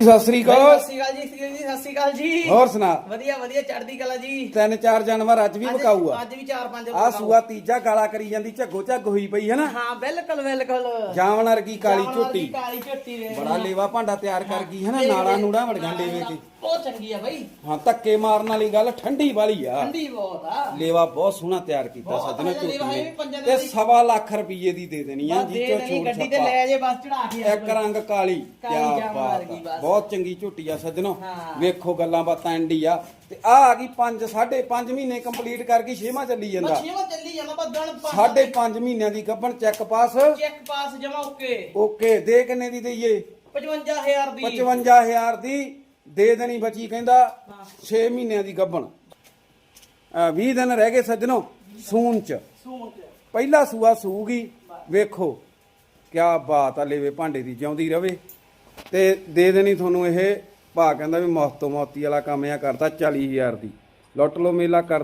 ਸਤਿ ਸ੍ਰੀ ਅਕਾਲ। ਸਤਿ ਸ਼੍ਰੀ ਅਕਾਲ ਜੀ ਸ੍ਰੀ ਜੀ ਸਤਿ ਸ਼੍ਰੀ ਅਕਾਲ ਜੀ। ਹੋਰ ਸੁਣਾ। ਵਧੀਆ ਵਧੀਆ ਚੜ੍ਹਦੀ ਕਲਾ ਜੀ। ਤਿੰਨ ਚਾਰ ਜਾਨਵਰ ਅੱਜ ਵੀ ਵਿਕਾਊ ਆ। ਅੱਜ ਵੀ ਚਾਰ ਪੰਜ ਆ। ਸੂਆ ਤੀਜਾ ਗਾਲਾ ਕਰੀ ਜਾਂਦੀ ਝੱਗੋ ਝੱਗ ਹੋਈ ਪਈ ਹੈ ਨਾ। ਹਾਂ ਬਿਲਕੁਲ ਬਿਲਕੁਲ। ਜਾਵਣ ਵਰਗੀ ਕਾਲੀ ਝੋਟੀ। ਕਾਲੀ ਝੋਟੀ ਬੜਾ ਲੇਵਾ ਭਾਂਡਾ ਤਿਆਰ ਕਰ ਗਈ ਹੈ ਨਾ ਦੇਖ, ਨਾੜਾ ਵੜਗਾਂ ਲੇਵੇ ਤੇ। ਬਹੁਤ ਚੰਗੀ ਆ ਬਈ। ਹਾਂ ਧੱਕੇ ਮਾਰਨ ਵਾਲੀ ਗੱਲ ਠੰਡੀ ਵਾਲੀ ਆ। ਠੰਡੀ ਬਹੁਤ ਆ। ਲੇਵਾ ਬਹੁਤ ਸੋਹਣਾ ਤਿਆਰ ਕੀਤਾ ਬਹੁਤ ਸੱਜਣਾ ਵਧੀਆ ਲੇਵਾ ਝੋਟੀ ਹੈ ਨੇ। ਵੀ ਪੰਜਾਂ ਤੇ ਦਿਨਾਂ ਦੀ। ਸਵਾ ਲੱਖ ਰੁਪਏ ਦੀ ਦੇ ਦੇਣੀ ਆ ਬਸ ਜੀ ਦੇ ਚੋ ਦੇਣੀ ਛੋੜ ਗੱਡੀ ਤੇ ਛੱਪਾ। ਲੈ ਜੇ ਬਸ ਚੜਾ ਕੇ ਇੱਕ ਰੰਗ ਕਾਲੀ ਕਾਲੀ ਕਿਆ ਬਾਤ ਆ। ਬਸ। ਬਹੁਤ ਚੰਗੀ ਝੋਟੀ ਆ ਸੱਜਣੋ। ਹਾਂ। ਵੇਖੋ ਗੱਲਾਂ ਬਾਤਾਂ ਐਂਡੀ ਆ। ਤੇ ਆ ਆ ਗਈ 5 5.5 ਮਹੀਨੇ ਕੰਪਲੀਟ ਕਰ ਗਈ ਛੇਵਾਂ ਚੱਲੀ ਜਾਂਦਾ। ਮੱਛੀਆਂ ਚੱਲੀ ਜਾਂਦਾ ਬਸ ਦਿਨ ਸਾਢੇ 5 ਮਹੀਨਿਆਂ ਦੀ ਗੱਭਣ ਚੈੱਕ ਪਾਸ ਚੈੱਕ ਪਾਸ ਜਮਾ ਓਕੇ। ਓਕੇ ਦੇ ਕਿੰਨੇ ਦੀ ਦਈਏ? 55000 ਦੀ। 55000 ਦੀ। ਦੇ ਦੇਣੀ ਬਚੀ ਕਹਿੰਦਾ ਹਾਂ। 6 ਮਹੀਨਿਆਂ ਦੀ ਗੱਭਣ। 20 ਦਿਨ ਰਹਿ ਗਏ ਸੱਜਣੋ ਸੂਨ ਚ। ਪਹਿਲਾ ਸੂਆ ਸੂਗੀ, ਵੇਖੋ, ਕਿਆ ਬਾਤ ਆ, ਲੇਵੇ ਭਾਂਡੇ ਦੀ ਜਿਉਂਦੀ ਰਵੇ। ਤੇ ਦੇ ਦੇਣੀ ਤੁਹਾਨੂੰ ਇਹ, ਭਾ ਕਹਿੰਦਾ ਵੀ ਮੌਤ ਤੋਂ ਮੌਤੀ ਵਾਲਾ ਕੰਮ ਆ ਕਰਦਾ 40000 ਦੀ। ਲੁੱਟ ਲੋ ਮੇਲਾ ਕਰ